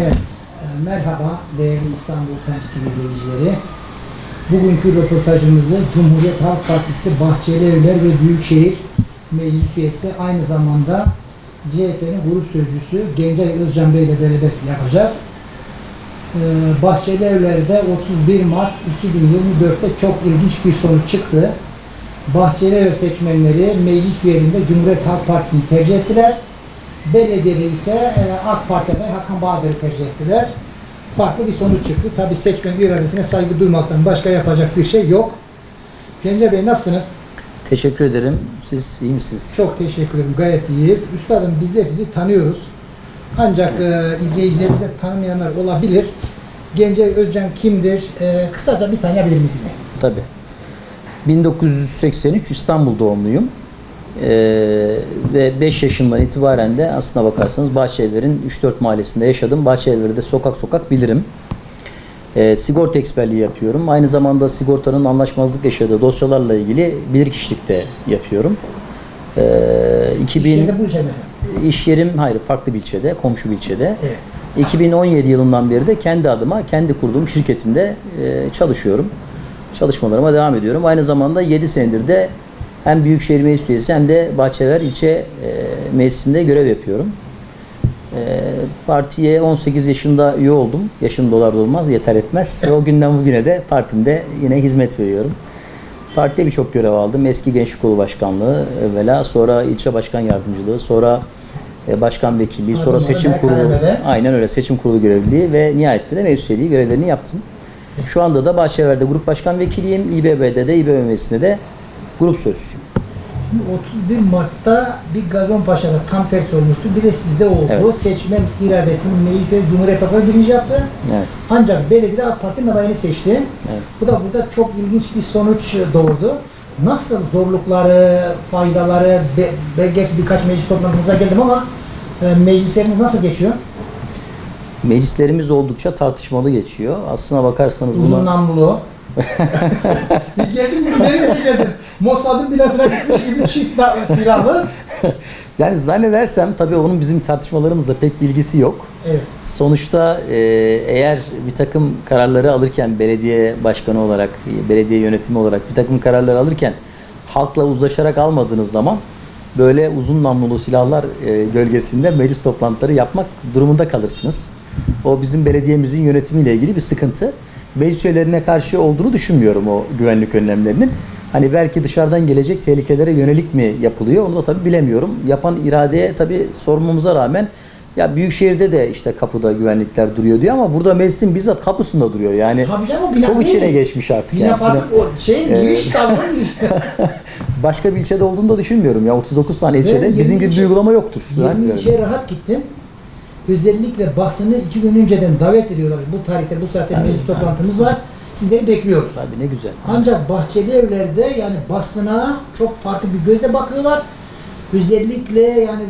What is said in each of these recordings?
Evet, e, merhaba değerli İstanbul Times TV izleyicileri. Bugünkü röportajımızı Cumhuriyet Halk Partisi Bahçeli Evler ve Büyükşehir Meclis Üyesi aynı zamanda CHP'nin grup sözcüsü Gencay Özcan Bey ile beraber yapacağız. E, Bahçeli Evler'de 31 Mart 2024'te çok ilginç bir sonuç çıktı. Bahçeli Ev seçmenleri meclis üyeliğinde Cumhuriyet Halk Partisi'ni tercih ettiler. Belediyede ise e, AK Parti'de Hakan Bahadır'ı tercih ettiler. Farklı bir sonuç çıktı. Tabi seçmen iradesine saygı duymaktan başka yapacak bir şey yok. Gence Bey nasılsınız? Teşekkür ederim. Siz iyi misiniz? Çok teşekkür ederim. Gayet iyiyiz. Üstadım biz de sizi tanıyoruz. Ancak e, izleyicilerimiz de tanımayanlar olabilir. Gence Özcan kimdir? E, kısaca bir tanıyabilir miyiz sizi? Tabii. 1983 İstanbul doğumluyum. Ee, ve 5 yaşımdan itibaren de aslına bakarsanız Bahçelievler'in 3-4 mahallesinde yaşadım. Bahçelievler'i de sokak sokak bilirim. Ee, sigorta eksperliği yapıyorum. Aynı zamanda sigortanın anlaşmazlık yaşadığı dosyalarla ilgili bilirkişilik de yapıyorum. Ee, 2000 İşlerinde bu ilçe mi? iş yerim hayır farklı bir ilçede, komşu bir ilçede. Evet. 2017 yılından beri de kendi adıma, kendi kurduğum şirketimde e, çalışıyorum. Çalışmalarıma devam ediyorum. Aynı zamanda 7 senedir de hem Büyükşehir Meclis Üyesi hem de Bahçever ilçe e, meclisinde görev yapıyorum. E, partiye 18 yaşında üye oldum. Yaşım dolar olmaz, yeter etmez. O günden bugüne de partimde yine hizmet veriyorum. Partide birçok görev aldım. Eski Gençlik Kolu Başkanlığı evvela, sonra ilçe başkan yardımcılığı, sonra e, başkan vekilliği, sonra seçim kurulu, aynen öyle seçim kurulu görevliliği ve nihayette de meclis üyeliği görevlerini yaptım. Şu anda da Bahçever'de grup başkan vekiliyim. İBB'de de İBB meclisinde de grup sözcüsüyüm. Şimdi 31 Mart'ta bir Gazonpaşa'da tam tersi olmuştu. Bir de sizde oldu. Evet. Seçmen iradesini meclis üyesi Cumhuriyet Halk Partisi birinci yaptı. Evet. Ancak belediyede AK Parti'nin adayını seçti. Evet. Bu da burada çok ilginç bir sonuç doğurdu. Nasıl zorlukları, faydaları, be, ben geç birkaç meclis toplantınıza geldim ama e, meclisleriniz nasıl geçiyor? Meclislerimiz oldukça tartışmalı geçiyor. Aslına bakarsanız Uzun bunu namlulu. bir geldim nereye geldim? Mossad'ın binasına gitmiş gibi çift silahlı. yani zannedersem tabii onun bizim tartışmalarımızla pek bilgisi yok. Evet. Sonuçta e, eğer bir takım kararları alırken belediye başkanı olarak, belediye yönetimi olarak bir takım kararları alırken halkla uzlaşarak almadığınız zaman böyle uzun namlulu silahlar e, gölgesinde meclis toplantıları yapmak durumunda kalırsınız. O bizim belediyemizin yönetimiyle ilgili bir sıkıntı. Meclis üyelerine karşı olduğunu düşünmüyorum o güvenlik önlemlerinin. Hani belki dışarıdan gelecek tehlikelere yönelik mi yapılıyor onu da tabii bilemiyorum. Yapan iradeye tabii sormamıza rağmen ya Büyükşehir'de de işte kapıda güvenlikler duruyor diyor ama burada meclisin bizzat kapısında duruyor. Yani Tabii canım bina çok değil. içine geçmiş artık. Bina yani. farklı, o şeyin giriş salonun girişi. Başka bir ilçede olduğunu da düşünmüyorum. Ya 39 tane ilçede bizim gibi bir uygulama yoktur. 20 Zannediyorum. ilçeye rahat gittim. Özellikle basını iki gün önceden davet ediyorlar. Bu tarihte, bu saatte Evet, meclis toplantımız var. Sizleri bekliyoruz. Tabii ne güzel. Ancak bahçeli evlerde yani basına çok farklı bir gözle bakıyorlar. Özellikle yani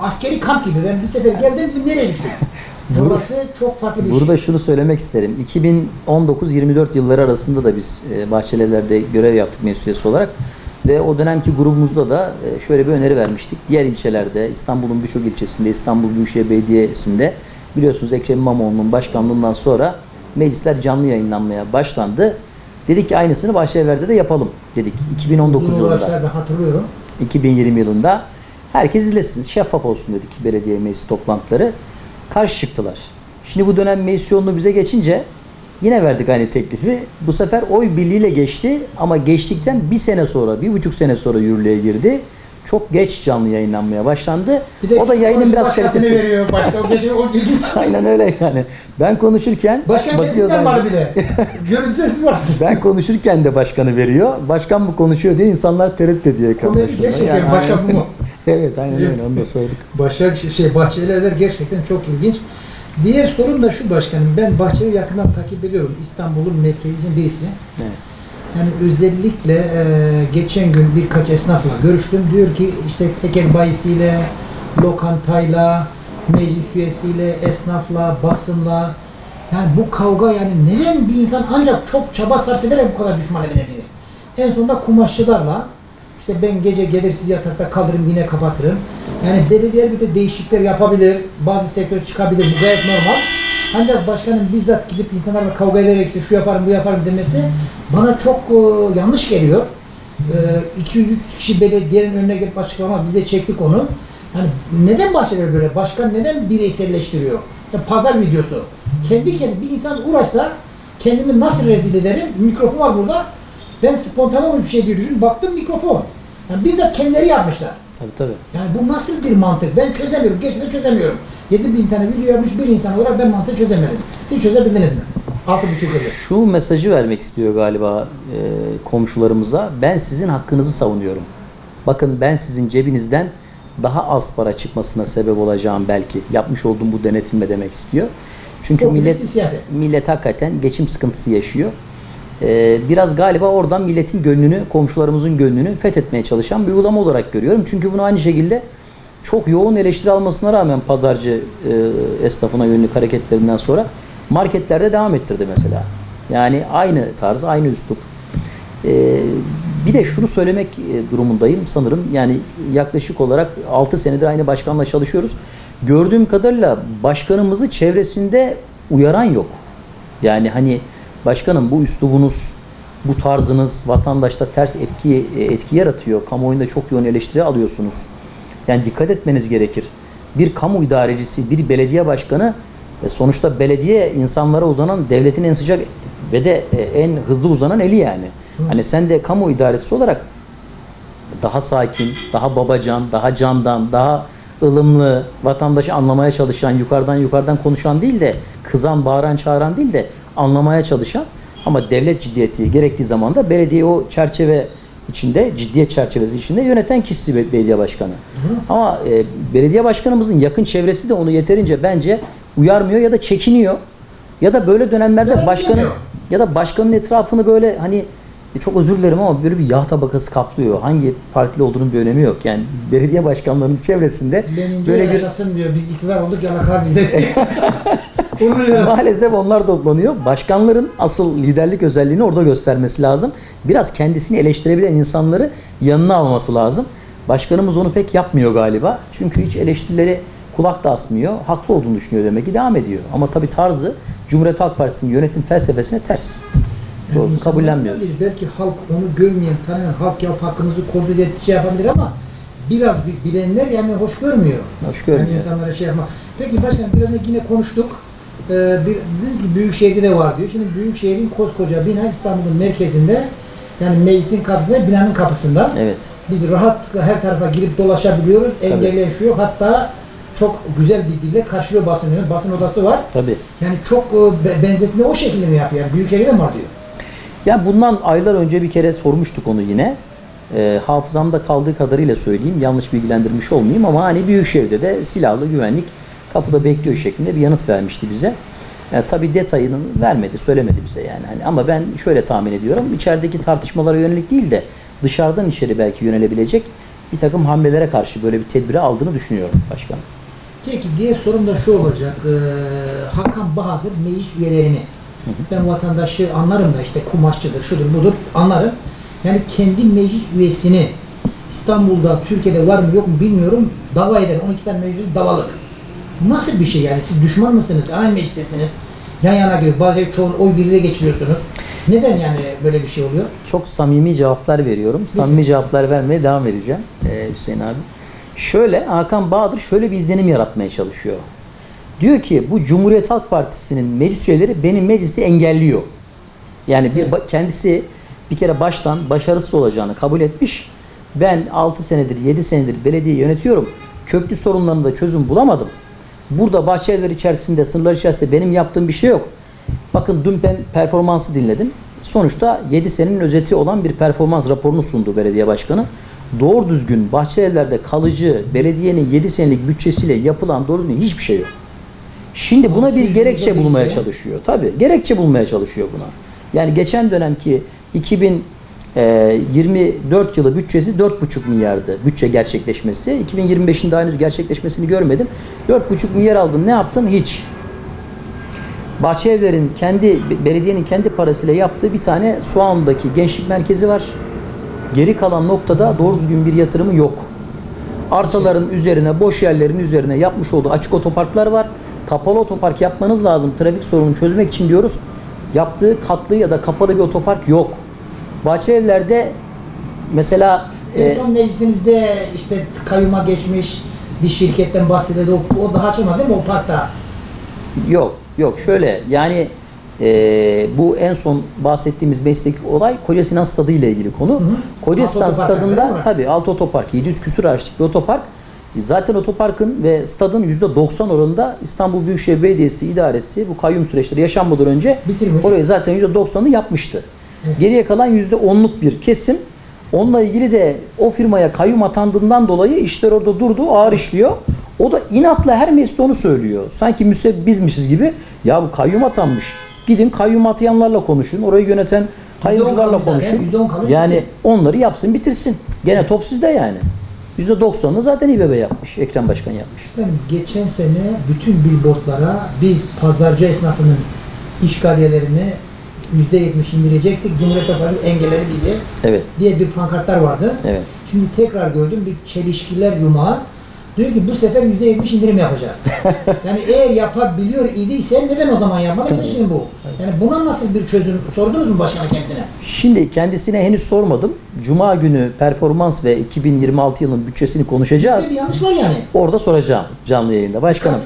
askeri kamp gibi. Ben bir sefer geldim dedim nereye düştüm? Bur- Burası çok farklı bir şey. Burada şunu söylemek isterim. 2019-24 yılları arasında da biz e, Bahçelievler'de görev yaptık meclis üyesi olarak. Ve o dönemki grubumuzda da e, şöyle bir öneri vermiştik. Diğer ilçelerde, İstanbul'un birçok ilçesinde, İstanbul Büyükşehir Belediyesi'nde biliyorsunuz Ekrem İmamoğlu'nun başkanlığından sonra meclisler canlı yayınlanmaya başlandı. Dedik ki aynısını Bahçelievler'de de yapalım dedik. 2019 Uzun yılında. ben hatırlıyorum. 2020 yılında herkes izlesin, şeffaf olsun dedik belediye meclis toplantıları. Karşı çıktılar. Şimdi bu dönem meclis yoğunluğu bize geçince yine verdik aynı teklifi. Bu sefer oy birliğiyle geçti ama geçtikten bir sene sonra, bir buçuk sene sonra yürürlüğe girdi. Çok geç canlı yayınlanmaya başlandı. Bir de o da yayının biraz kalitesi. veriyor. Başka o gece o ilginç. Aynen öyle yani. Ben konuşurken Başkan kendisinden var de. Görüntüde siz varsınız. ben konuşurken de başkanı veriyor. Başkan mı konuşuyor diye insanlar tereddüt ediyor ekran başında. gerçekten Yani başkan aynen- bu mu? evet aynen öyle onu da sorduk. Başak şey Bahçelievler gerçekten çok ilginç. Diğer sorun da şu başkanım. Ben Bahçeli'yi yakından takip ediyorum. İstanbul'un merkezinin birisi. Evet. Yani özellikle e, geçen gün birkaç esnafla görüştüm. Diyor ki işte tekel bayisiyle, lokantayla, meclis üyesiyle, esnafla, basınla yani bu kavga yani neden bir insan ancak çok çaba sarf ederek bu kadar düşman edebilir? En sonunda kumaşçılarla işte ben gece gelir sizi yatakta kaldırırım yine kapatırım. Yani belediye bir de değişiklikler yapabilir, bazı sektör çıkabilir, bu gayet normal. Ancak başkanın bizzat gidip insanlarla kavga ederek işte şu yaparım bu yaparım demesi bana çok e, yanlış geliyor. E, 200-300 kişi belediyenin önüne gelip açıklama bize çektik onu. Yani neden bahsediyor böyle? Başkan neden bireyselleştiriyor? İşte pazar videosu. Kendi kendi bir insan uğraşsa kendimi nasıl rezil ederim? Mikrofon var burada. Ben spontane olmuş bir şey düşündüm. Baktım mikrofon. Yani bizzat kendileri yapmışlar. Tabii tabii. Yani bu nasıl bir mantık? Ben çözemiyorum. Gerçekten çözemiyorum. 7000 tane video yapmış bir insan olarak ben mantığı çözemedim. Siz çözebildiniz mi? 6,5 yıldır. Şu mesajı vermek istiyor galiba e, komşularımıza. Ben sizin hakkınızı savunuyorum. Bakın ben sizin cebinizden daha az para çıkmasına sebep olacağım belki. Yapmış olduğum bu denetimle demek istiyor. Çünkü Popülist millet millet hakikaten geçim sıkıntısı yaşıyor. E, biraz galiba oradan milletin gönlünü, komşularımızın gönlünü fethetmeye çalışan bir uygulama olarak görüyorum. Çünkü bunu aynı şekilde çok yoğun eleştiri almasına rağmen pazarcı e, esnafına yönelik hareketlerinden sonra marketlerde devam ettirdi mesela. Yani aynı tarz, aynı üslup. E, bir de şunu söylemek e, durumundayım sanırım. Yani yaklaşık olarak 6 senedir aynı başkanla çalışıyoruz. Gördüğüm kadarıyla başkanımızı çevresinde uyaran yok. Yani hani başkanım bu üslubunuz, bu tarzınız vatandaşta ters etki etki yaratıyor. Kamuoyunda çok yoğun eleştiri alıyorsunuz. Yani dikkat etmeniz gerekir. Bir kamu idarecisi, bir belediye başkanı e, sonuçta belediye insanlara uzanan devletin en sıcak ve de e, en hızlı uzanan eli yani. Hani sen de kamu idaresi olarak daha sakin, daha babacan, daha candan, daha ılımlı, vatandaşı anlamaya çalışan, yukarıdan yukarıdan konuşan değil de kızan, bağıran, çağıran değil de anlamaya çalışan ama devlet ciddiyeti gerektiği zaman da belediye o çerçeve içinde, ciddiyet çerçevesi içinde yöneten kişisi be- belediye başkanı. Ama e, belediye başkanımızın yakın çevresi de onu yeterince bence uyarmıyor ya da çekiniyor. Ya da böyle dönemlerde Ya başkanın ya da başkanın etrafını böyle hani e, çok özür dilerim ama böyle bir yağ tabakası kaplıyor. Hangi partili olduğunun bir önemi yok. Yani belediye başkanlarının çevresinde diyor böyle bir yaşasın diyor. Biz iktidar olduk yalakalar bizde. Maalesef onlar toplanıyor. Başkanların asıl liderlik özelliğini orada göstermesi lazım. Biraz kendisini eleştirebilen insanları yanına alması lazım. Başkanımız onu pek yapmıyor galiba. Çünkü hiç eleştirileri kulak da asmıyor. Haklı olduğunu düşünüyor demek ki devam ediyor. Ama tabii tarzı Cumhuriyet Halk Partisi'nin yönetim felsefesine ters. Doğrusu kabullenmiyoruz. bilir. Belki halk onu görmeyen, tanıyan halk ya hakkımızı kontrol edip şey yapabilir ama biraz bi- bilenler yani hoş görmüyor. Hoş görmüyor. Yani insanlara şey yapma. Peki başkanım biraz önce yine konuştuk. Ee, bir, dediniz ki Büyükşehir'de de var diyor. Şimdi Büyükşehir'in koskoca bina İstanbul'un merkezinde yani meclisin kapısında, binanın kapısında. Evet. Biz rahatlıkla her tarafa girip dolaşabiliyoruz. Engelleyen şu yok. Hatta çok güzel bir dille karşılıyor basını. Basın odası var. Tabii. Yani çok e, be- benzetme o şekilde mi yapıyor? Yani Büyükşehir'de mi var diyor. Ya bundan aylar önce bir kere sormuştuk onu yine. Ee, hafızamda kaldığı kadarıyla söyleyeyim. Yanlış bilgilendirmiş olmayayım ama hani Büyükşehir'de de silahlı güvenlik kapıda bekliyor şeklinde bir yanıt vermişti bize. E, tabii detayını vermedi, söylemedi bize yani. Hani ama ben şöyle tahmin ediyorum. içerideki tartışmalara yönelik değil de dışarıdan içeri belki yönelebilecek bir takım hamlelere karşı böyle bir tedbiri aldığını düşünüyorum başkanım. Peki diğer sorum da şu olacak. Ee, Hakan Bahadır meclis üyelerini. Ben vatandaşı anlarım da işte kumaşçıdır, şudur budur anlarım. Yani kendi meclis üyesini İstanbul'da, Türkiye'de var mı yok mu bilmiyorum. Dava eder. 12 tane meclis davalık. Nasıl bir şey yani? Siz düşman mısınız? Aynı meclistesiniz. Yan yana geliyor. Bazen çoğun oy birliğiyle geçiriyorsunuz. Neden yani böyle bir şey oluyor? Çok samimi cevaplar veriyorum. Samimi cevaplar vermeye devam edeceğim ee, Hüseyin abi. Şöyle Hakan Bahadır şöyle bir izlenim yaratmaya çalışıyor. Diyor ki bu Cumhuriyet Halk Partisi'nin meclis üyeleri benim mecliste engelliyor. Yani bir ba- kendisi bir kere baştan başarısız olacağını kabul etmiş. Ben 6 senedir 7 senedir belediye yönetiyorum. Köklü sorunlarında çözüm bulamadım. Burada bahçeler içerisinde, sınırlar içerisinde benim yaptığım bir şey yok. Bakın dün ben performansı dinledim. Sonuçta 7 senenin özeti olan bir performans raporunu sundu belediye başkanı. Doğru düzgün bahçelerde kalıcı belediyenin 7 senelik bütçesiyle yapılan doğru düzgün hiçbir şey yok. Şimdi buna bir 600 gerekçe bulmaya çalışıyor. Tabii gerekçe bulmaya çalışıyor buna. Yani geçen dönemki 2024 yılı bütçesi 4,5 milyardı bütçe gerçekleşmesi. 2025'in daha henüz gerçekleşmesini görmedim. 4,5 milyar aldın ne yaptın? Hiç. Bahçeevler'in kendi belediyenin kendi parasıyla yaptığı bir tane Soğan'daki gençlik merkezi var. Geri kalan noktada doğru düzgün bir yatırımı yok. Arsaların üzerine, boş yerlerin üzerine yapmış olduğu açık otoparklar var. Kapalı otopark yapmanız lazım trafik sorununu çözmek için diyoruz. Yaptığı katlı ya da kapalı bir otopark yok. Bahçelievler'de mesela e, En son meclisinizde işte kayyuma geçmiş bir şirketten bahsedildi. O, o daha açılmadı değil mi o parkta? Yok, yok. Şöyle yani e, bu en son bahsettiğimiz mesleki olay Koca Sinan Stadı ile ilgili konu. Koca Alt Sinan otopark değil Stadı'nda tabii alt otopark 700 küsur araçlık bir otopark. Zaten otoparkın ve stadın %90 oranında İstanbul Büyükşehir Belediyesi idaresi bu kayyum süreçleri yaşanmadan önce Bitirmiş. orayı zaten %90'ı yapmıştı. Geriye kalan %10'luk bir kesim. Onunla ilgili de o firmaya kayyum atandığından dolayı işler orada durdu, ağır işliyor. O da inatla her mecliste onu söylüyor. Sanki müsebbizmişiz gibi. Ya bu kayyum atanmış. Gidin kayyum atayanlarla konuşun. Orayı yöneten zaten. konuşun. %10 kalır, Yani onları yapsın bitirsin. Gene top sizde yani. %90'ını zaten İBB yapmış. Ekrem Başkan yapmış. Efendim, geçen sene bütün billboardlara biz pazarcı esnafının işgaliyelerini %70 indirecektik. Cumhuriyet Halk Partisi engelledi bizi Evet. diye bir pankartlar vardı. Evet. Şimdi tekrar gördüm bir çelişkiler yumağı. Diyor ki bu sefer %70 indirim yapacağız. yani eğer yapabiliyor idiyse neden o zaman yapmadın? Ne bu? Yani buna nasıl bir çözüm sordunuz mu başkana kendisine? Şimdi kendisine henüz sormadım. Cuma günü performans ve 2026 yılının bütçesini konuşacağız. Bir yanlış var yani. Orada soracağım canlı yayında. Başkanım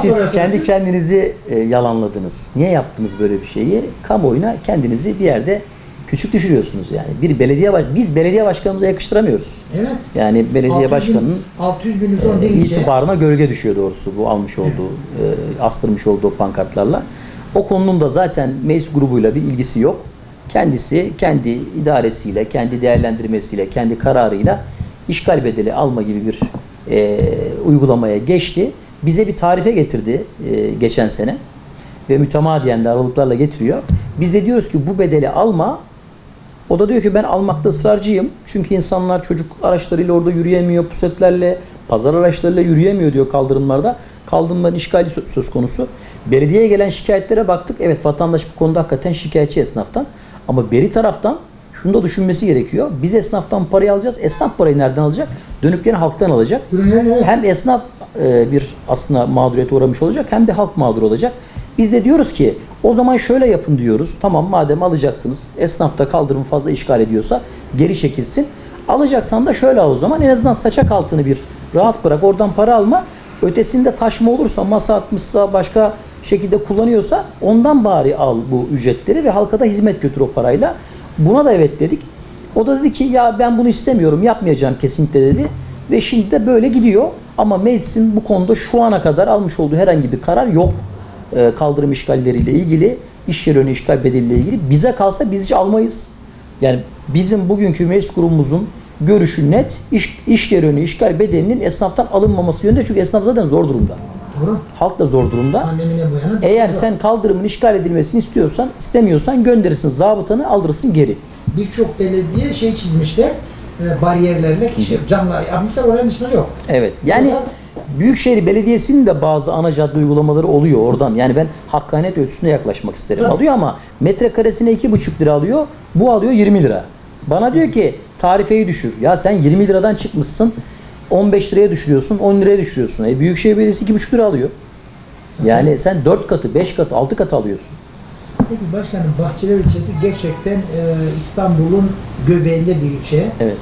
siz kendi kendinizi e, yalanladınız. Niye yaptınız böyle bir şeyi? Kamuoyuna kendinizi bir yerde küçük düşürüyorsunuz yani. Bir belediye baş biz belediye başkanımıza yakıştıramıyoruz. Evet. Yani belediye 600 bin- başkanının 600 bin ilçe. itibarına gölge düşüyor doğrusu bu almış olduğu, e, astırmış olduğu pankartlarla. O konunun da zaten meclis grubuyla bir ilgisi yok. Kendisi kendi idaresiyle, kendi değerlendirmesiyle, kendi kararıyla işgal bedeli alma gibi bir e, uygulamaya geçti. Bize bir tarife getirdi e, geçen sene ve mütemadiyen de aralıklarla getiriyor. Biz de diyoruz ki bu bedeli alma o da diyor ki ben almakta ısrarcıyım. Çünkü insanlar çocuk araçlarıyla orada yürüyemiyor, pusetlerle, pazar araçlarıyla yürüyemiyor diyor kaldırımlarda. Kaldırımların işgali sö- söz konusu. Belediyeye gelen şikayetlere baktık. Evet vatandaş bu konuda hakikaten şikayetçi esnaftan. Ama beri taraftan şunu da düşünmesi gerekiyor. Biz esnaftan parayı alacağız. Esnaf parayı nereden alacak? Dönüp gene halktan alacak. Hem esnaf e, bir aslında mağduriyete uğramış olacak hem de halk mağdur olacak. Biz de diyoruz ki o zaman şöyle yapın diyoruz. Tamam madem alacaksınız esnafta kaldırımı fazla işgal ediyorsa geri çekilsin. Alacaksan da şöyle al o zaman en azından saçak altını bir rahat bırak oradan para alma. Ötesinde taşma olursa masa atmışsa başka şekilde kullanıyorsa ondan bari al bu ücretleri ve halka da hizmet götür o parayla. Buna da evet dedik. O da dedi ki ya ben bunu istemiyorum yapmayacağım kesinlikle dedi. Ve şimdi de böyle gidiyor. Ama meclisin bu konuda şu ana kadar almış olduğu herhangi bir karar yok. Ee, kaldırım işgalleriyle ilgili, iş yeri önü işgal bedeliyle ilgili. Bize kalsa biz hiç almayız. Yani bizim bugünkü meclis grubumuzun görüşü net. İş, iş yeri önü işgal bedelinin esnaftan alınmaması yönünde. Çünkü esnaf zaten zor durumda. Halk da zor durumda. Eğer sen kaldırımın işgal edilmesini istiyorsan, istemiyorsan gönderirsin zabıtanı, aldırırsın geri. birçok belediye şey çizmişler. E, bariyerlerle kişi camla yapmışlar oranın dışında yok. Evet. Yani Burada- Büyükşehir Belediyesi'nin de bazı ana cadde uygulamaları oluyor oradan. Yani ben hakkaniyet ölçüsüne yaklaşmak isterim. Tabii. Alıyor ama metrekaresine iki buçuk lira alıyor. Bu alıyor 20 lira. Bana diyor ki tarifeyi düşür. Ya sen 20 liradan çıkmışsın. 15 liraya düşürüyorsun, 10 liraya düşürüyorsun. E Büyükşehir Belediyesi iki buçuk lira alıyor. Yani sen 4 katı, 5 katı, 6 katı alıyorsun. Peki başkanım Bahçeli ilçesi gerçekten e, İstanbul'un göbeğinde bir ilçe. Evet.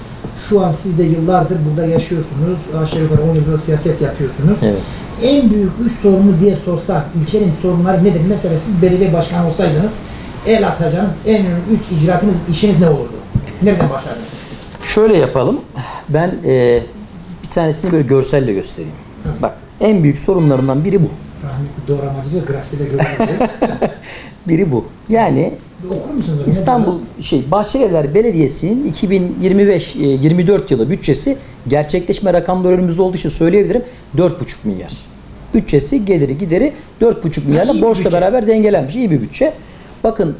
Şu an siz de yıllardır burada yaşıyorsunuz. Aşağı yukarı 10 yıldır siyaset yapıyorsunuz. Evet. En büyük üç sorunu diye sorsak ilçenin sorunları nedir? Mesela siz belediye başkanı olsaydınız el atacağınız en önemli üç icraatınız, işiniz ne olurdu? Nereden başlardınız? Şöyle yapalım. Ben e, tanesini böyle görselle göstereyim. Bak en büyük sorunlarından biri bu. Rahmetli doğramacı diyor, görülüyor. Biri bu. Yani Okur musunuz? İstanbul şey Bahçelievler Belediyesi'nin 2025 e, 24 yılı bütçesi gerçekleşme rakamları önümüzde olduğu için söyleyebilirim 4,5 milyar. Bütçesi geliri gideri 4,5 milyarla borçla bütçe. beraber dengelenmiş. iyi bir bütçe. Bakın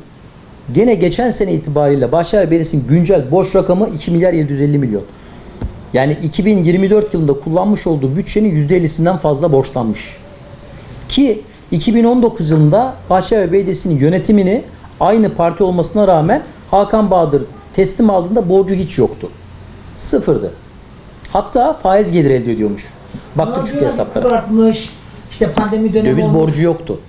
gene geçen sene itibariyle Bahçelievler Belediyesi'nin güncel borç rakamı 2 milyar 750 milyon. Yani 2024 yılında kullanmış olduğu bütçenin %50'sinden fazla borçlanmış. Ki 2019 yılında Bahçeşehir Belediyesi'nin yönetimini aynı parti olmasına rağmen Hakan Bahadır teslim aldığında borcu hiç yoktu. Sıfırdı. Hatta faiz gelir elde ediyormuş. Baktık çünkü hesaplara. artmış. İşte pandemi dönemi Döviz olmuş. borcu yoktu.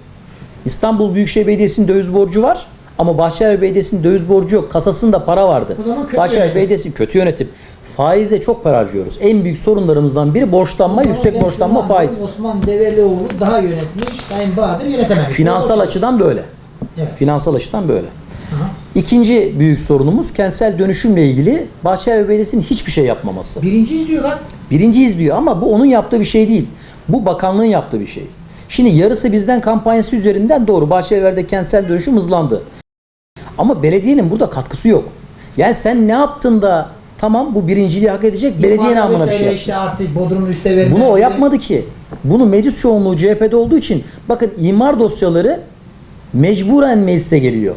İstanbul Büyükşehir Belediyesi'nin döviz borcu var ama Bahçeşehir Belediyesi'nin döviz borcu yok. Kasasında para vardı. Bahçeşehir. Belediyesi kötü yönetim. Faize çok para harcıyoruz. En büyük sorunlarımızdan biri borçlanma, Ama yüksek borçlanma, faiz. Osman Develioğlu daha yönetmiş. Sayın Bahadır yönetememiş. Finansal açıdan böyle. Evet. Finansal açıdan böyle. Aha. İkinci büyük sorunumuz kentsel dönüşümle ilgili Bahçeşehir Belediyesi'nin hiçbir şey yapmaması. Birinci izliyorlar. Birinci izliyor ama bu onun yaptığı bir şey değil. Bu bakanlığın yaptığı bir şey. Şimdi yarısı bizden kampanyası üzerinden doğru Bahçelievler'de kentsel dönüşüm hızlandı. Ama belediyenin burada katkısı yok. Yani sen ne yaptın da tamam bu birinciliği hak edecek belediye namına bir şey işte artık Bodrum'un üste verme. Bunu o yapmadı ki. Bunu meclis çoğunluğu CHP'de olduğu için bakın imar dosyaları mecburen meclise geliyor.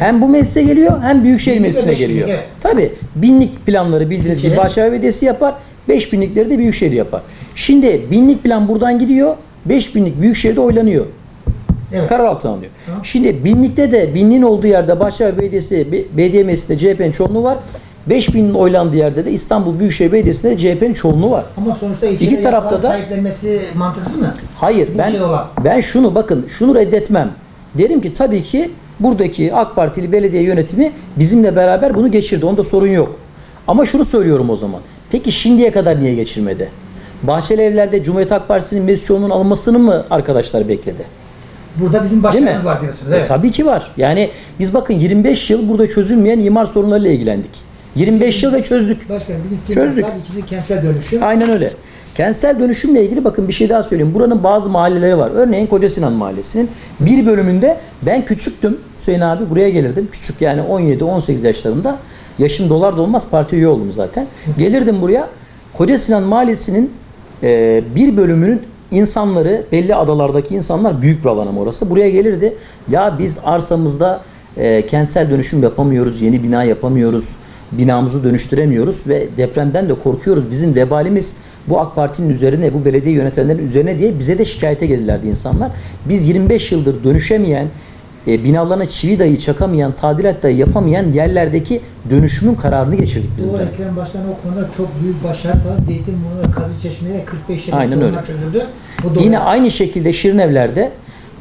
Hem bu meclise geliyor hem Büyükşehir Binlik Meclisi'ne geliyor. evet. Tabii binlik planları bildiğiniz gibi. Bahçeşehir Belediyesi yapar. Beş binlikleri de Büyükşehir yapar. Şimdi binlik plan buradan gidiyor. Beş binlik Büyükşehir'de oylanıyor. Evet. Karar altına alınıyor. Tamam. Şimdi binlikte de binliğin olduğu yerde Bahçeşehir Belediyesi, Be- Belediye Meclisi'nde CHP'nin çoğunluğu var. 5000'in oylandığı yerde de İstanbul Büyükşehir Belediyesi'nde de CHP'nin çoğunluğu var. Ama sonuçta İki tarafta da- sahiplenmesi mantıksız mı? Hayır ben Bütçe olan. ben şunu bakın şunu reddetmem. Derim ki tabii ki buradaki AK Partili belediye yönetimi bizimle beraber bunu geçirdi. Onda sorun yok. Ama şunu söylüyorum o zaman. Peki şimdiye kadar niye geçirmedi? Bahçeli Evler'de Cumhuriyet Halk Partisi'nin meclis çoğunluğunun alınmasını mı arkadaşlar bekledi? Burada bizim başkanımız var diyorsunuz. E, Evet. tabii ki var. Yani biz bakın 25 yıl burada çözülmeyen imar sorunlarıyla ilgilendik. 25 yıl ve çözdük. Başkanım bizim Çözdük. ikisi kentsel dönüşüm. Aynen öyle. Kentsel dönüşümle ilgili bakın bir şey daha söyleyeyim. Buranın bazı mahalleleri var. Örneğin Koca Sinan Mahallesi'nin bir bölümünde ben küçüktüm. Hüseyin abi buraya gelirdim. Küçük yani 17-18 yaşlarında. Yaşım dolar dolmaz parti üye oldum zaten. Gelirdim buraya. Koca Sinan Mahallesi'nin e, bir bölümünün insanları belli adalardaki insanlar büyük bir alan ama orası. Buraya gelirdi. Ya biz arsamızda e, kentsel dönüşüm yapamıyoruz. Yeni bina yapamıyoruz binamızı dönüştüremiyoruz ve depremden de korkuyoruz. Bizim vebalimiz bu AK Parti'nin üzerine, bu belediye yönetenlerin üzerine diye bize de şikayete gelirlerdi insanlar. Biz 25 yıldır dönüşemeyen, e, binalarına çivi dahi çakamayan, tadilat dahi yapamayan yerlerdeki dönüşümün kararını geçirdik biz Bu burada. Ekrem Başkan o konuda çok büyük başarsa Zeytinburnu'da Kazı Çeşme'de 45 yıl Aynen öyle. çözüldü. Bu doğru. Yine aynı şekilde Şirinevler'de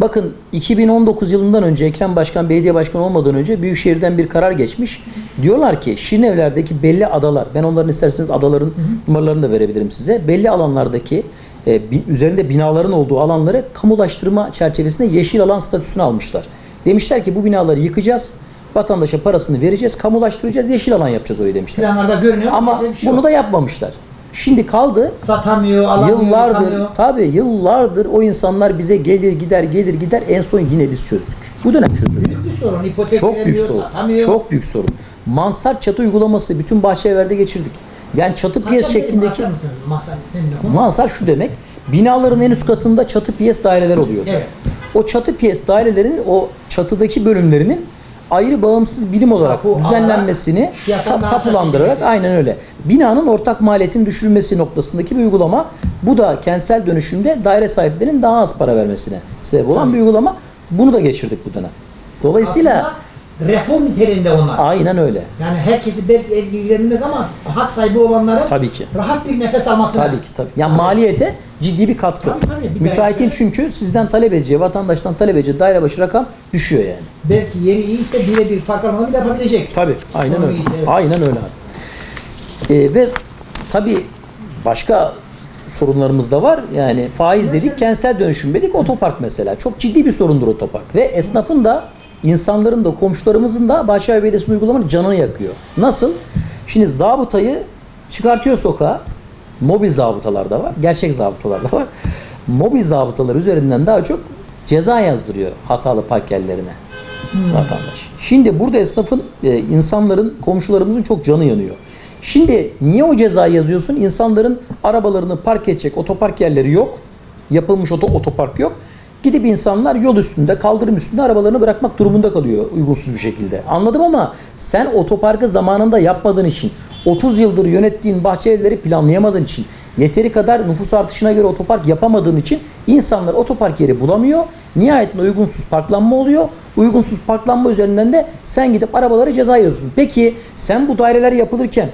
bakın 2019 yılından önce Ekrem Başkan belediye başkanı olmadan önce Büyükşehir'den bir karar geçmiş. Diyorlar ki Şirinevler'deki belli adalar ben onların isterseniz adaların numaralarını da verebilirim size. Belli alanlardaki e, üzerinde binaların olduğu alanları kamulaştırma çerçevesinde yeşil alan statüsüne almışlar. Demişler ki bu binaları yıkacağız. Vatandaşa parasını vereceğiz, kamulaştıracağız, yeşil alan yapacağız orayı demişler. planlarda görünüyor Ama bir şey bunu yok. da yapmamışlar. Şimdi kaldı satamıyor, alamıyor, Yıllardır yıkamıyor. tabii yıllardır o insanlar bize gelir gider gelir gider en son yine biz çözdük. Bu dönem çözüldü. Büyük bir sorun. İpotek Çok büyük veremiyor, sorun. satamıyor. Çok büyük sorun. Mansart çatı uygulaması bütün bahçelerde geçirdik. Yani çatı piyes şeklindeki bakar mısınız masa seninle konu? mansart şu demek. Binaların en üst katında çatı piyes daireler oluyor. Evet. O çatı piyes dairelerinin o çatıdaki bölümlerinin ayrı bağımsız birim olarak Tapu düzenlenmesini alarak, tapulandırarak aynen öyle. Binanın ortak maliyetin düşürülmesi noktasındaki bir uygulama. Bu da kentsel dönüşümde daire sahiplerinin daha az para vermesine sebep olan bir uygulama. Bunu da geçirdik bu dönem. Dolayısıyla Aslında reform niteliğinde onlar. aynen öyle. Yani herkesi belki ilgilenmez ama hak sahibi olanların Tabii ki. rahat bir nefes almasını. Tabii ki tabii. Yani maliyete ciddi bir katkı. Tabii, tabii. Bir Müteahhitin daire- çünkü sizden talep edeceği, vatandaştan talep edeceği daire başı rakam düşüyor yani. Belki yeri iyiyse birebir fark almadan bir de yapabilecek. Tabii. Aynen Onu öyle. iyiyse, evet. Aynen öyle abi. Ee, ve tabii başka sorunlarımız da var. Yani faiz dedik, kentsel dönüşüm dedik, otopark mesela. Çok ciddi bir sorundur otopark. Ve esnafın da, insanların da, komşularımızın da Bahçeşehir Belediyesi'nin uygulamanın canını yakıyor. Nasıl? Şimdi zabıtayı çıkartıyor sokağa. Mobil zabıtalar da var, gerçek zabıtalar da var. Mobil zabıtalar üzerinden daha çok ceza yazdırıyor hatalı park yerlerine vatandaş. Şimdi burada esnafın, e, insanların, komşularımızın çok canı yanıyor. Şimdi niye o cezayı yazıyorsun? İnsanların arabalarını park edecek otopark yerleri yok. Yapılmış oto, otopark yok. Gidip insanlar yol üstünde, kaldırım üstünde arabalarını bırakmak durumunda kalıyor uygunsuz bir şekilde. Anladım ama sen otoparkı zamanında yapmadığın için, 30 yıldır yönettiğin bahçe evleri planlayamadığın için, yeteri kadar nüfus artışına göre otopark yapamadığın için insanlar otopark yeri bulamıyor. Nihayetinde uygunsuz parklanma oluyor. Uygunsuz parklanma üzerinden de sen gidip arabalara ceza yazıyorsun. Peki sen bu daireler yapılırken,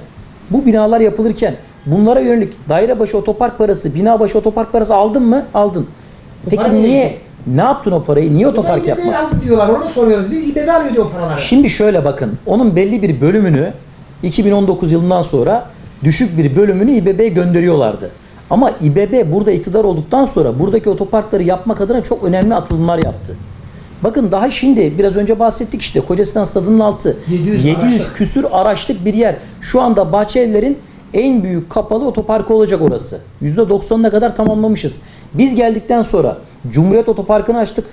bu binalar yapılırken bunlara yönelik daire başı otopark parası, bina başı otopark parası aldın mı? Aldın. Peki para niye? Ne yaptın o parayı? Niye otopark İBB yapmadın? aldı diyorlar onu soruyoruz. Biz İBB alıyor diyor paraları. Şimdi şöyle bakın. Onun belli bir bölümünü 2019 yılından sonra düşük bir bölümünü İBB'ye gönderiyorlardı. Ama İBB burada iktidar olduktan sonra buradaki otoparkları yapmak adına çok önemli atılımlar yaptı. Bakın daha şimdi biraz önce bahsettik işte Kocasinan Stadı'nın altı 700 700 araçlık. küsür araçlık bir yer. Şu anda Bahçelilerin en büyük kapalı otoparkı olacak orası. %90'ına kadar tamamlamışız. Biz geldikten sonra Cumhuriyet Otoparkı'nı açtık.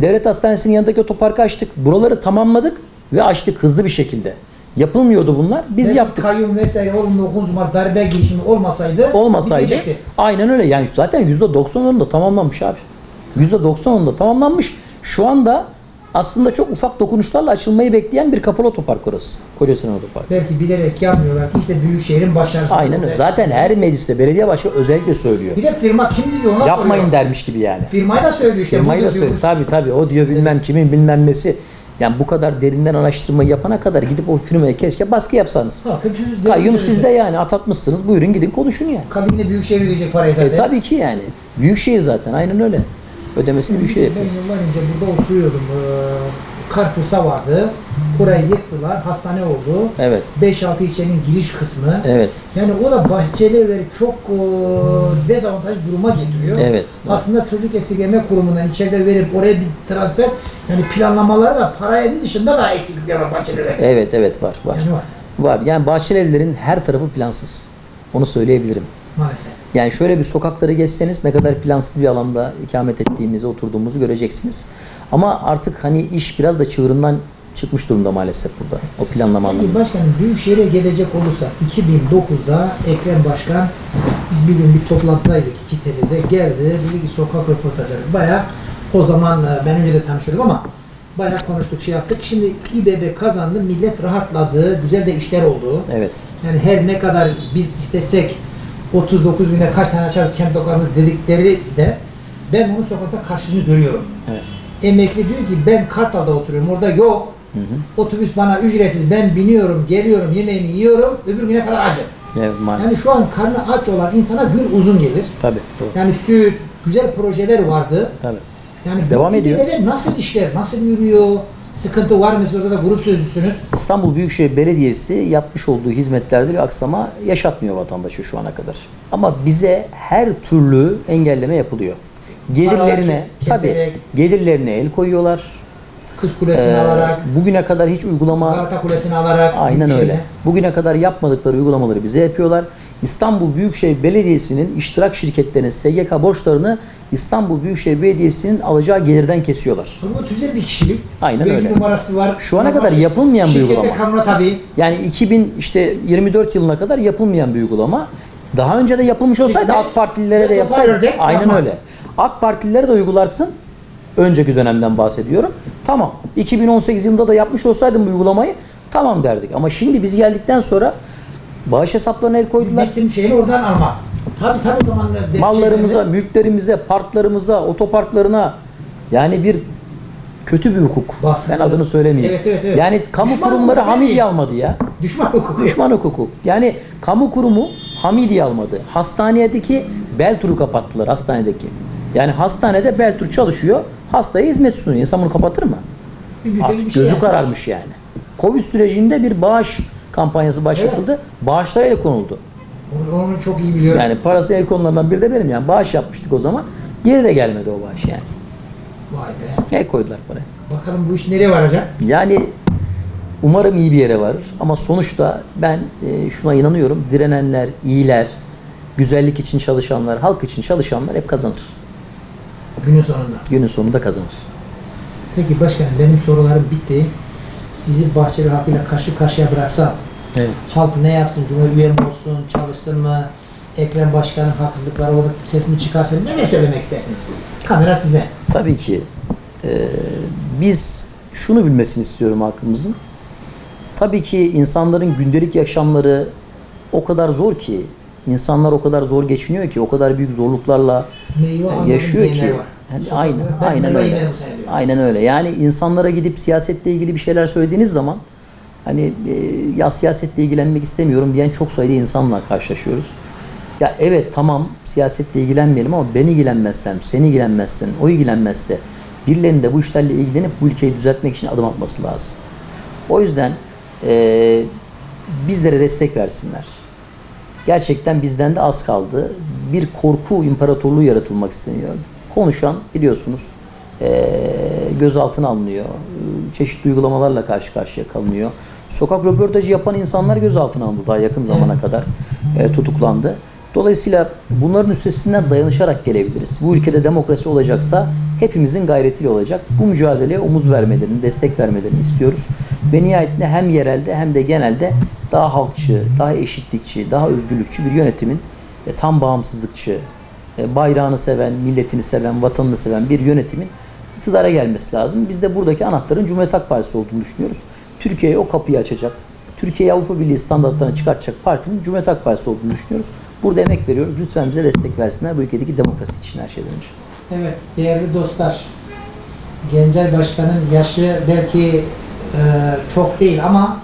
Devlet Hastanesi'nin yanındaki otoparkı açtık. Buraları tamamladık ve açtık hızlı bir şekilde. Yapılmıyordu bunlar. Biz Belki yaptık. Kayyum vesaire olumlu 9 Mart darbe girişimi olmasaydı Olmasaydı bitecekti. aynen öyle. Yani zaten %90'ında tamamlanmış abi. %90'ında tamamlanmış. Şu anda aslında çok ufak dokunuşlarla açılmayı bekleyen bir kapalı otopark orası. Kocasinan Otopark. Belki bilerek yapmıyorlar ki işte Büyükşehir'in başarısı. Aynen öyle. Zaten her mecliste belediye başkanı özellikle söylüyor. Bir de firma kimdi diyor ona Yapmayın soruyor. dermiş gibi yani. Firmayı da söylüyor işte. Firmayı da söylüyor. Tabii tabii o diyor bilmem kimin bilmem nesi. Yani bu kadar derinden araştırmayı yapana kadar gidip o firmaya keşke baskı yapsanız. Şu- Kayyum sizde yani atatmışsınız. Buyurun gidin konuşun yani. Kabine Büyükşehir ödeyecek parayı zaten. E tabii ki yani. Büyükşehir zaten aynen öyle. Ödemesini büyükşehir Ben yapıyor. yıllar önce burada oturuyordum. Ee, Karpuz'a vardı. Burayı yıktılar. Hastane oldu. Evet. 5-6 ilçenin giriş kısmı. Evet. Yani o da bahçeleri çok e, dezavantaj duruma getiriyor. Evet. Aslında çocuk esirgeme kurumundan içeride verip oraya bir transfer yani planlamaları da paraya dışında da eksiklikler var bahçelere. Evet evet var var. Yani var Var. Yani Bahçelievlerin her tarafı plansız. Onu söyleyebilirim. maalesef. Yani şöyle bir sokakları geçseniz ne kadar plansız bir alanda ikamet ettiğimizi, oturduğumuzu göreceksiniz. Ama artık hani iş biraz da çığırından çıkmış durumda maalesef burada. O planlama Peki anlamında. başkanım Büyükşehir'e gelecek olursak 2009'da Ekrem Başkan biz bir gün bir toplantıdaydık İkiteli'de geldi dedi ki sokak röportajları bayağı o zaman e, ben önce de tanışıyordum ama bayağı konuştuk şey yaptık. Şimdi İBB kazandı millet rahatladı güzel de işler oldu. Evet. Yani her ne kadar biz istesek 39 günde kaç tane açarız kent lokantası dedikleri de ben onun sokakta karşılığını görüyorum. Evet. Emekli diyor ki ben Kartal'da oturuyorum orada yok. Otobüs bana ücretsiz ben biniyorum geliyorum yemeğimi yiyorum öbür güne kadar acım. Evet Yani şu an karnı aç olan insana gün uzun gelir. Tabii. Doğru. Yani süt, güzel projeler vardı. Tabii. Yani Devam ediyor. Nasıl işler, nasıl yürüyor? Sıkıntı var mı? Siz orada da grup sözcüsünüz. İstanbul Büyükşehir Belediyesi yapmış olduğu hizmetlerde bir aksama yaşatmıyor vatandaşı şu ana kadar. Ama bize her türlü engelleme yapılıyor. Gelirlerine, Paralar tabii gelirlerine el koyuyorlar. Kız Kulesi'ni Ee, alarak, bugüne kadar hiç uygulama Galata Kulesi'ni alarak. Aynen şeyde. öyle. Bugüne kadar yapmadıkları uygulamaları bize yapıyorlar. İstanbul Büyükşehir Belediyesi'nin iştirak şirketlerinin SGK borçlarını İstanbul Büyükşehir Belediyesi'nin alacağı gelirden kesiyorlar. Bu tüzel bir kişilik. Aynen öyle. numarası var. Şu ana kadar yapılmayan bir uygulama. kanuna tabii. Yani 2000 işte 24 yılına kadar yapılmayan bir uygulama. Daha önce de yapılmış olsaydı AK Partililere de yapsaydı. Aynen öyle. AK Partililere de uygularsın. Önceki dönemden bahsediyorum. Tamam. 2018 yılında da yapmış olsaydım bu uygulamayı tamam derdik. Ama şimdi biz geldikten sonra bağış hesaplarına el koydular. Bitim şeyini oradan almak. Tabii tabii o zaman de- Mallarımıza, şeylerinde- mülklerimize, parklarımıza, otoparklarına yani bir kötü bir hukuk. Bahsediyor. Ben adını söylemeyeyim. Evet, evet, evet. Yani kamu Düşman kurumları değil. almadı ya. Düşman hukuku. Düşman hukuku. Yani kamu kurumu Hamidiye almadı. Hastanedeki Beltur'u kapattılar hastanedeki. Yani hastanede Beltur çalışıyor. Hastaya hizmet sunuyor. İnsan bunu kapatır mı? Bir Artık şey gözü yani. kararmış yani. Covid sürecinde bir bağış kampanyası başlatıldı. Bağışlara el konuldu. Onu, onu çok iyi biliyorum. Yani parası el konularından biri de benim yani. Bağış yapmıştık o zaman. Geri de gelmedi o bağış yani. Vay be. El koydular parayı. Bakalım bu iş nereye varacak? Yani umarım iyi bir yere varır. Ama sonuçta ben e, şuna inanıyorum. Direnenler, iyiler, güzellik için çalışanlar, halk için çalışanlar hep kazanır. Günün sonunda. Günün sonunda kazanır. Peki başkanım benim sorularım bitti. Sizi Bahçeli halkıyla karşı karşıya bıraksam Evet. halk ne yapsın? Cumhuriyet üye mi olsun? Çalışsın mı? Ekrem Başkan'ın haksızlıkları olur, sesini çıkarsın. Ne, ne söylemek istersiniz? Kamera size. Tabii ki e, biz şunu bilmesini istiyorum halkımızın. Tabii ki insanların gündelik yaşamları o kadar zor ki, insanlar o kadar zor geçiniyor ki, o kadar büyük zorluklarla Meyve yaşıyor ki. var. Yani aynen, ben aynen öyle. Aynen öyle. Yani insanlara gidip siyasetle ilgili bir şeyler söylediğiniz zaman hani e, ya siyasetle ilgilenmek istemiyorum diyen çok sayıda insanla karşılaşıyoruz. Ya evet tamam siyasetle ilgilenmeyelim ama ben ilgilenmezsem, sen ilgilenmezsen, o ilgilenmezse birilerinin de bu işlerle ilgilenip bu ülkeyi düzeltmek için adım atması lazım. O yüzden e, bizlere destek versinler. Gerçekten bizden de az kaldı. Bir korku imparatorluğu yaratılmak isteniyor. Konuşan biliyorsunuz e, gözaltına alınıyor. Çeşitli uygulamalarla karşı karşıya kalınıyor. Sokak röportajı yapan insanlar gözaltına alındı daha yakın zamana kadar e, tutuklandı. Dolayısıyla bunların üstesinden dayanışarak gelebiliriz. Bu ülkede demokrasi olacaksa hepimizin gayretiyle olacak. Bu mücadeleye omuz vermelerini, destek vermelerini istiyoruz. Ve nihayetinde hem yerelde hem de genelde daha halkçı, daha eşitlikçi, daha özgürlükçü bir yönetimin e, tam bağımsızlıkçı, e, bayrağını seven, milletini seven, vatanını seven bir yönetimin iktidara gelmesi lazım. Biz de buradaki anahtarın Cumhuriyet Halk Partisi olduğunu düşünüyoruz. Türkiye'ye o kapıyı açacak, Türkiye'yi Avrupa Birliği standartlarına çıkartacak partinin Cumhuriyet Halk Partisi olduğunu düşünüyoruz. Burada emek veriyoruz. Lütfen bize destek versinler bu ülkedeki demokrasi için her şeyden önce. Evet, değerli dostlar. Gencay Başkan'ın yaşı belki e, çok değil ama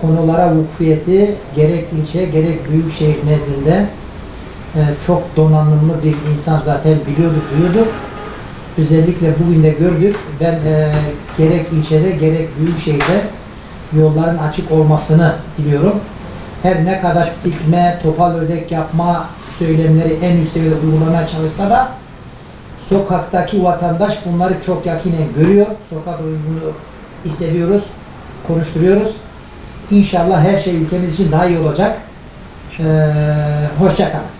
konulara vukfiyeti gerek ilçe gerek büyükşehir nezdinde çok donanımlı bir insan zaten biliyorduk, duyuyorduk. Özellikle bugün de gördük. Ben e, gerek ilçede gerek büyükşehirde yolların açık olmasını diliyorum. Her ne kadar sikme, topal ödek yapma söylemleri en üst seviyede uygulamaya çalışsa da sokaktaki vatandaş bunları çok yakinen görüyor. Sokak bunu hissediyoruz, konuşturuyoruz. İnşallah her şey ülkemiz için daha iyi olacak. Ee, hoşça kalın.